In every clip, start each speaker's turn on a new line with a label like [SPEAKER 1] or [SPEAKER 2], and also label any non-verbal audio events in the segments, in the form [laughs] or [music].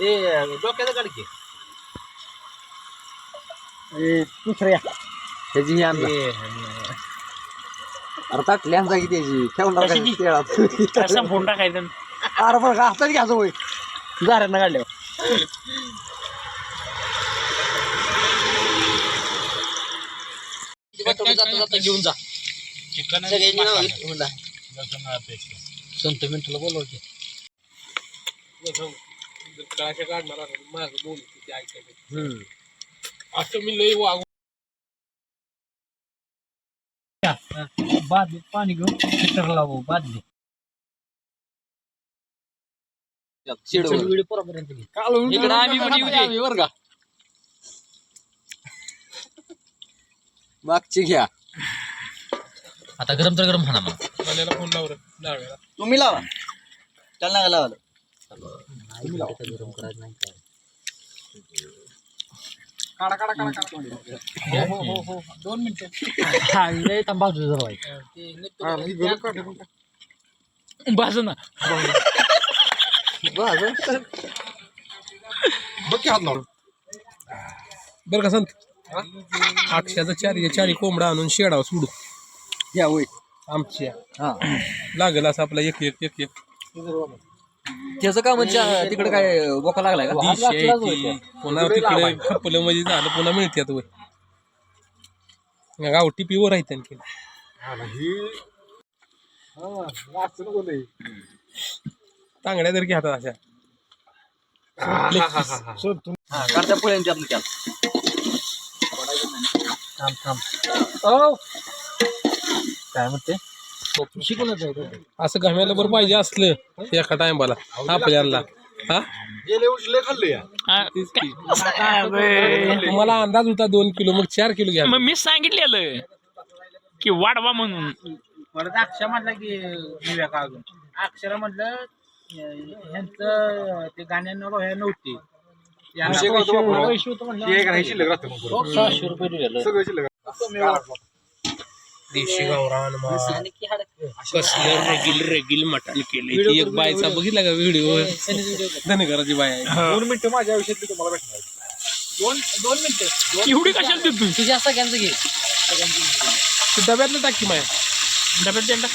[SPEAKER 1] ते डोक्याचं काढ की
[SPEAKER 2] दुसऱ्या
[SPEAKER 3] त्याची ही आणला
[SPEAKER 1] ते,
[SPEAKER 3] अरे की त्याची ठेवणार
[SPEAKER 2] कशाची?
[SPEAKER 3] का तेळात
[SPEAKER 2] असं फोन टाकायचं
[SPEAKER 3] अरे बरं का हातात घ्यायचं होय
[SPEAKER 2] काढल्यावर
[SPEAKER 1] जाता जाता घेऊन जा सगळ्यांनी नाव घेऊन जा. संत मिंटूला बोलव की हम्म.
[SPEAKER 4] असं मी लई वागू
[SPEAKER 2] बादलीत पाणी घेऊन हिटर लावू बादली इकडं आम्ही पण येऊ दे.
[SPEAKER 3] का मागची घ्या
[SPEAKER 1] आता गरम तर गरम म्हणा
[SPEAKER 4] मला फोन लावर लावायला
[SPEAKER 3] तुम्ही लावा त्याला नका लावा
[SPEAKER 1] गरम करायचं नाही काय.
[SPEAKER 2] दोन मिनिटं. हा लय तंबाखू जर बाजू ना
[SPEAKER 4] बरं का संत? अक्षयाचा चारी चारी कोंबडा आणून शेडाव सोडू.
[SPEAKER 3] घ्या होय.
[SPEAKER 4] आमच्या.
[SPEAKER 3] हा.
[SPEAKER 4] लागेल असं आपला एक एक एक एक.
[SPEAKER 3] त्याचं का म्हणजे तिकडे काय बोका लागलाय का?
[SPEAKER 4] दिश पुन्हा तिकडे खपलं म्हणजे झालं पुन्हा मिळतात वय. गावठी पिवर आहेत आणखी. तांगड्या जर घेतात अशा.
[SPEAKER 3] हा काढत्या पुळ्यांची आपली त्यात
[SPEAKER 2] थांब थांब. काय म्हणते? शिकूनच आहे
[SPEAKER 4] असं घाम्याला बरं पाहिजे असलं एका टायमाला आपल्याला. हा. तुम्हाला अंदाज होता दोन किलो मग चार किलो घ्या.
[SPEAKER 5] मग मी सांगितलेलं की वाढवा म्हणून.
[SPEAKER 2] परत अक्षर म्हटलं की दिव्या का अजून? अक्षर म्हटलं ह्यांचं ते गाण्यांना हे नव्हते. सहाशे रुपये दिलेलं.
[SPEAKER 4] देशी गावरान माल. कसलं रेगिल रेगिल मटण केले ती एक बायचा बघितला का व्हिडिओ? धनगराची बाय आहे.
[SPEAKER 2] दोन मिनिटं माझ्या आयुष्यात तुम्हाला भेटणार दोन दोन मिनिटं.
[SPEAKER 5] एवढी कशाला देतो तू
[SPEAKER 1] तुझ्या सगळ्यांचं घे.
[SPEAKER 4] ते डब्यातलं टाकी माय.
[SPEAKER 5] डब्यात द्यायला टाक.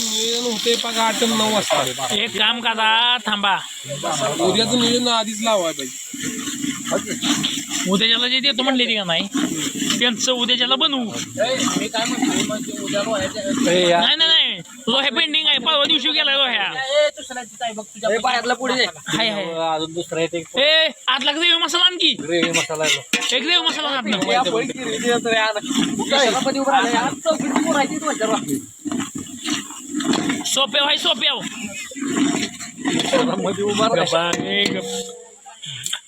[SPEAKER 4] नियोजन होते बघा आठ आणि नऊ वाजता.
[SPEAKER 5] एक काम करा थांबा.
[SPEAKER 4] उद्याचं नियोजन आधीच लावाय पाहिजे.
[SPEAKER 5] उद्याच्याला जे देतो म्हणले का नाही? त्यांचं उद्याच्याला बनवू.
[SPEAKER 2] मी काय म्हणतोय म्हणजे उद्या
[SPEAKER 5] नाही नाही नाही. लोह्या पेंडिंग आहे. परवा दिवशी गेला लोह्या.
[SPEAKER 2] ए, दुसऱ्याची काय बघ तुझ्या
[SPEAKER 3] पायातला पुढे.
[SPEAKER 5] हाय हाय.
[SPEAKER 2] अजून दुसरा येते
[SPEAKER 5] ए आतला ग्रेव्ही मसाला आणखी
[SPEAKER 2] ग्रेव्ही मसाला
[SPEAKER 5] एक ग्रेव्ही मसाला आण. सोप्याव हाय
[SPEAKER 2] सोप्यावमध्ये उभा.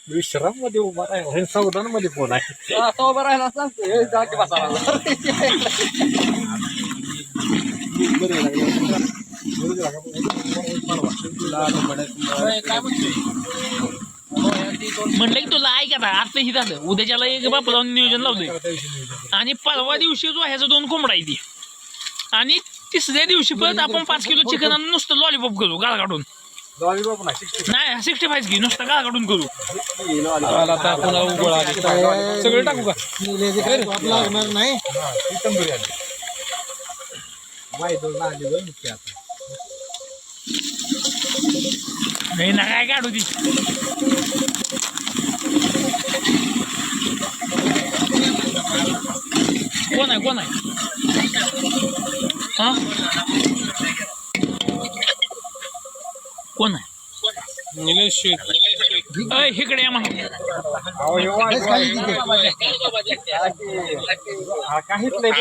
[SPEAKER 2] विश्राममध्ये उभा आहे सावधानमध्ये फोन आहे?
[SPEAKER 3] हा, तो उभा राहिला सांगतो बसायला.
[SPEAKER 5] म्हणलं की तुला ऐक आता आता ही झालं. उद्याच्याला एक बाप जाऊन नियोजन लावलंय. आणि परवा दिवशी जो ह्याचं दोन कोंबडा आहे ती. आणि तिसऱ्या दिवशी परत आपण पाच किलो चिकन आणून नुसतं लॉलीपॉप करू गाळ काढून. नाही सिक्स्टी फाईव्ह घे नुसतं गाळ काढून करू.
[SPEAKER 4] आला आता पुन्हा उघड आली सगळे टाकू का?
[SPEAKER 2] लागणार नाही.
[SPEAKER 5] नाही ना काय काढू ती. कोण आहे कोण आहे? हा कोण आहे?
[SPEAKER 4] निलेश शेठ.
[SPEAKER 5] अय इकडे या मग.
[SPEAKER 2] काहीच नाही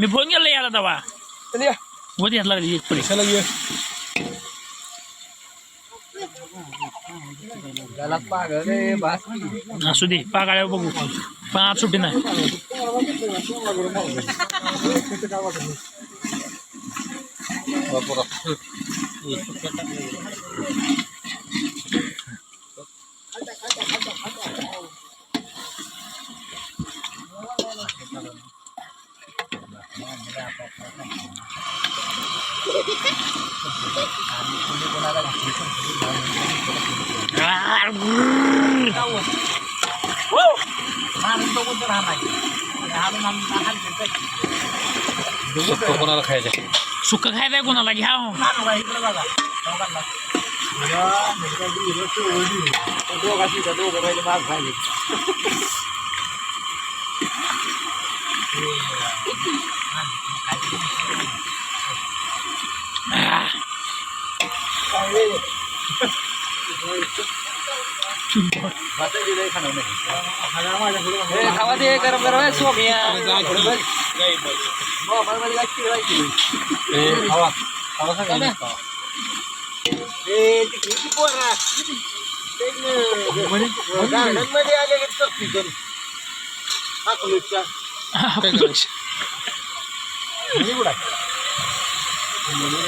[SPEAKER 5] मी फोन केला याला दवा व घेतला एक पुढे
[SPEAKER 4] कशाला ये
[SPEAKER 3] त्याला पागल रे बास
[SPEAKER 5] असू दे पागाळ्यावर बघू पण आज सुट्टी नाही
[SPEAKER 4] सुक्क कोणाला खायचं
[SPEAKER 5] सुख खायचंय कोणाला घ्या हो.
[SPEAKER 2] दोघांची का दोघं राहिले माग खायले.
[SPEAKER 3] खावा दे गरम गरम आहे सोमिया
[SPEAKER 2] ए, ती किती पोरं. आलेले चटणी करून. अकलूजच्या.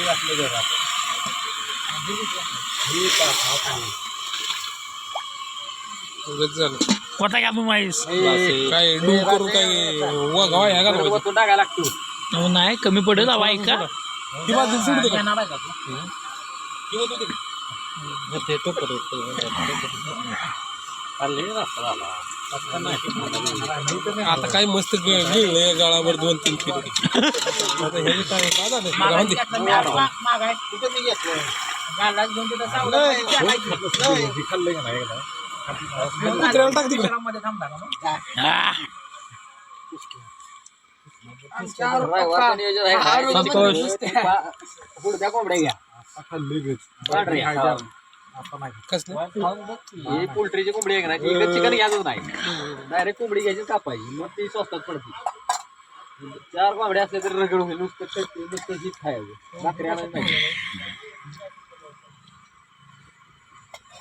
[SPEAKER 2] घातलं घरात. ही का
[SPEAKER 4] उगाच झालं
[SPEAKER 5] तू माहीस.
[SPEAKER 4] काय ह्या घालवायचं?
[SPEAKER 2] वरतून टाकायला लागतो.
[SPEAKER 5] अहो, नाही कमी पडेल हवा ऐका
[SPEAKER 4] ही? बाजू सोडू दे. का आता काय मस्त गिळलंय गाळावर दोन तीन किलो आता ह्याची काय काय झालं? राहून दे.
[SPEAKER 2] कुठं मी घेतलं? नाही, हे. का नाही?
[SPEAKER 4] कुत्र्याला टाक तिकडे
[SPEAKER 5] हा.
[SPEAKER 3] पुढच्या कोंबड्या. कसलं ही पोल्ट्रीची कोंबडी आहे का नाही ती चिकन घ्यायचंच नाही डायरेक्ट कोंबडी घ्यायची कापायची मग ती स्वस्तात पडते चार कोंबड्या असल्या तरी रगड होईल नुसतं नुसतं हीच खायचं नाही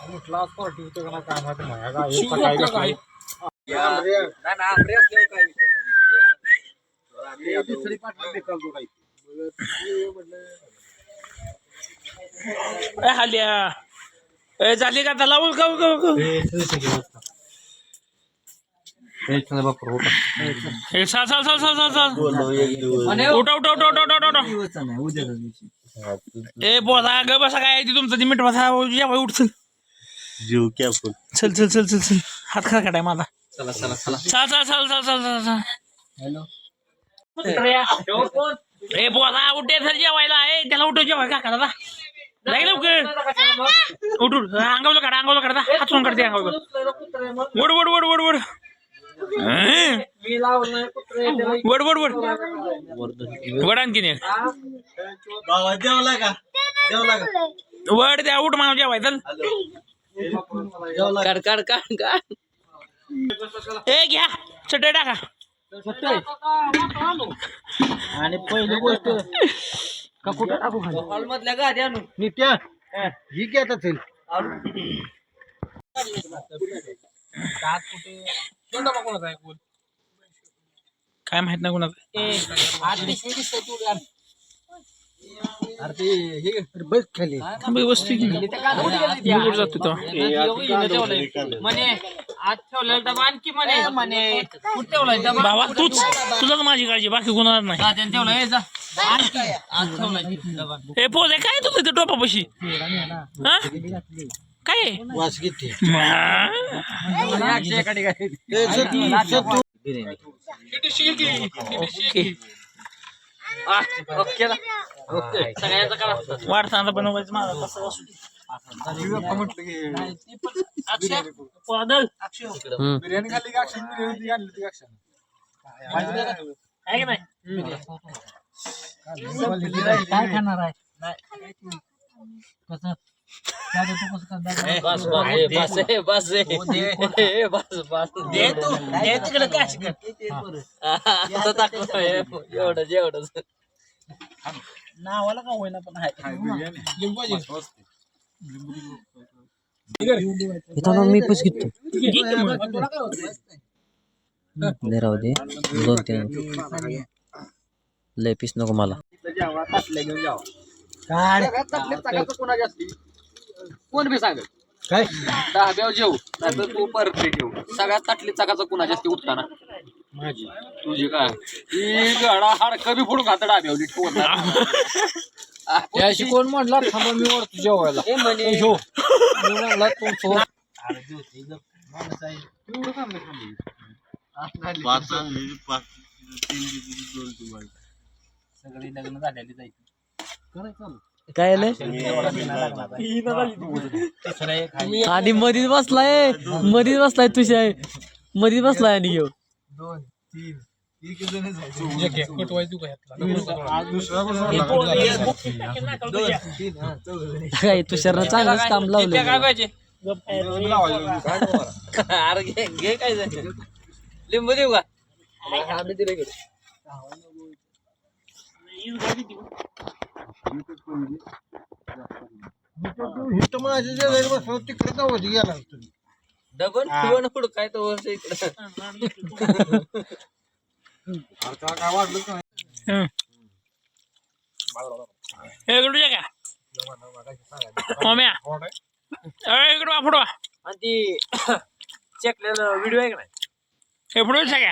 [SPEAKER 2] म्हटलं आज पार्टी होतं का नाही काय माहिती नाही. आता हे
[SPEAKER 4] शिव
[SPEAKER 2] सकाळी
[SPEAKER 4] आपला
[SPEAKER 2] घेतलं.
[SPEAKER 4] काय?
[SPEAKER 2] आंबरे.
[SPEAKER 3] नाही ना आंबे असल्यावर काय
[SPEAKER 2] हे दुसरी पाटली बेकार जोडायची.
[SPEAKER 5] ए, हाल्या ए, झाली का त्याला उल का उल का उल का? ए, चाल चाल चाल चाल चाल चाल
[SPEAKER 3] आणि
[SPEAKER 5] उठा उठा उठा उठा उठा उठा
[SPEAKER 3] दिवसचा नाही उद्याचा दिवशी
[SPEAKER 5] ए बोला ग बसा काय ती तुमचं ती मिठ बसा जेव्हा उठ चल
[SPEAKER 1] जीव की आपण
[SPEAKER 5] चल चल चल चल चल. हात खा काढाय माझा.
[SPEAKER 3] चला चला चला.
[SPEAKER 5] चाल चाल चाल चाल चाल चाल चाल.
[SPEAKER 3] हॅलो.
[SPEAKER 5] ए बोला उठे सर जेवायला. ए त्याला उठव जेवाय का काढा जाईल लवकर. उठ उठ. अंगावलं काढा अंगावलं काढा. हातून काढते अंगावलं वड वड वड वड वड? वड वड वड. वड आणखीन एक
[SPEAKER 1] जेवला का? जेवला का?
[SPEAKER 5] वड द्या उठ मानव जेवाय चल.
[SPEAKER 3] काढ काढ काढ काढ.
[SPEAKER 5] ए घ्या. चटई टाका.
[SPEAKER 2] आणि पहिली गोष्ट का कुठं टाकू खाली?
[SPEAKER 3] हॉल मधल्या गाद्या आणून.
[SPEAKER 2] नित्या ही की आता चल.
[SPEAKER 5] काय माहीत नाही कोणाचं.
[SPEAKER 3] अरे ते हे बस खाली.
[SPEAKER 5] थांब वस्तू घेऊन मी कुठं जातो तेव्हा?
[SPEAKER 2] म्हणे आज ठेवलेला डबा आणखी म्हणे? म्हणे कुठं ठेवलाय डबा
[SPEAKER 5] बाबा तूच तुझाच माझी काळजी बाकी कोणाला नाही.
[SPEAKER 2] हा, त्याने ठेवलाय जा. आणखी आज ठेवलाय डबा
[SPEAKER 5] पोहे काय तुझं ते टोपापाशी? हा? काय? आहे?
[SPEAKER 1] वास किती
[SPEAKER 5] ओके.
[SPEAKER 3] ओके ओके सगळ्यांचा करा.
[SPEAKER 5] वाढताना बनवायचं माझा कसं असू दे. अक्षय पादल.
[SPEAKER 2] बिर्याणी खाल्ली का अक्षय बिर्याणी आणली ती अक्षय?
[SPEAKER 5] आहे की नाही?
[SPEAKER 2] काय खाणार आहे? कसं?
[SPEAKER 3] बस बस बस ए, बस [laughs] बस बस.
[SPEAKER 5] दे तू. दे तिकडे कॅश कर?
[SPEAKER 3] दाखव एवढं
[SPEAKER 5] नावाला का होईना पण आहे?
[SPEAKER 6] इथं मी पस घेतो. राहू दे. दोन तीन. लय पीस नको मला.
[SPEAKER 3] कोण बी सांग
[SPEAKER 1] काय?
[SPEAKER 3] दहाव्यावर जेव नाहीतर तू परत ठेव सगळ्यात ताटली चाकाचं कुणाची असते उठताना?
[SPEAKER 1] माझी.
[SPEAKER 3] तुझी काय? ही गडा हाड कमी फोडून खात डाब्यावर नीट ठेवत [laughs]
[SPEAKER 2] त्याशी कोण म्हणला? थांबा मी वरती जेवायला.
[SPEAKER 3] हे म्हणे.
[SPEAKER 2] मी म्हणला तू थोड
[SPEAKER 1] पाच तीन दोन
[SPEAKER 2] सगळी लग्न झालेली जायची.
[SPEAKER 6] काय आलंय आणि मधीच बसलाय. मधीच बसलाय तुझ्या मधीच बसलाय आणि घेऊ. काय तुषारनं चांगलंच काम लावलं
[SPEAKER 2] काय पाहिजे
[SPEAKER 3] अरे घे काय लिंबू देऊ का? आम्ही दिले गेले
[SPEAKER 1] इथं माझ्या जेवायला बसलो तिकडे जाऊ गेला तुम्ही
[SPEAKER 3] डबल काय तो वर्ष इकडे.
[SPEAKER 5] हे इकडे ये का? ओम्या. अरे इकडे वा पुढं वा.
[SPEAKER 3] आणि ती [coughs] चेकलेलं व्हिडिओ आहे का नाही?
[SPEAKER 5] हे पुढे सगळ्या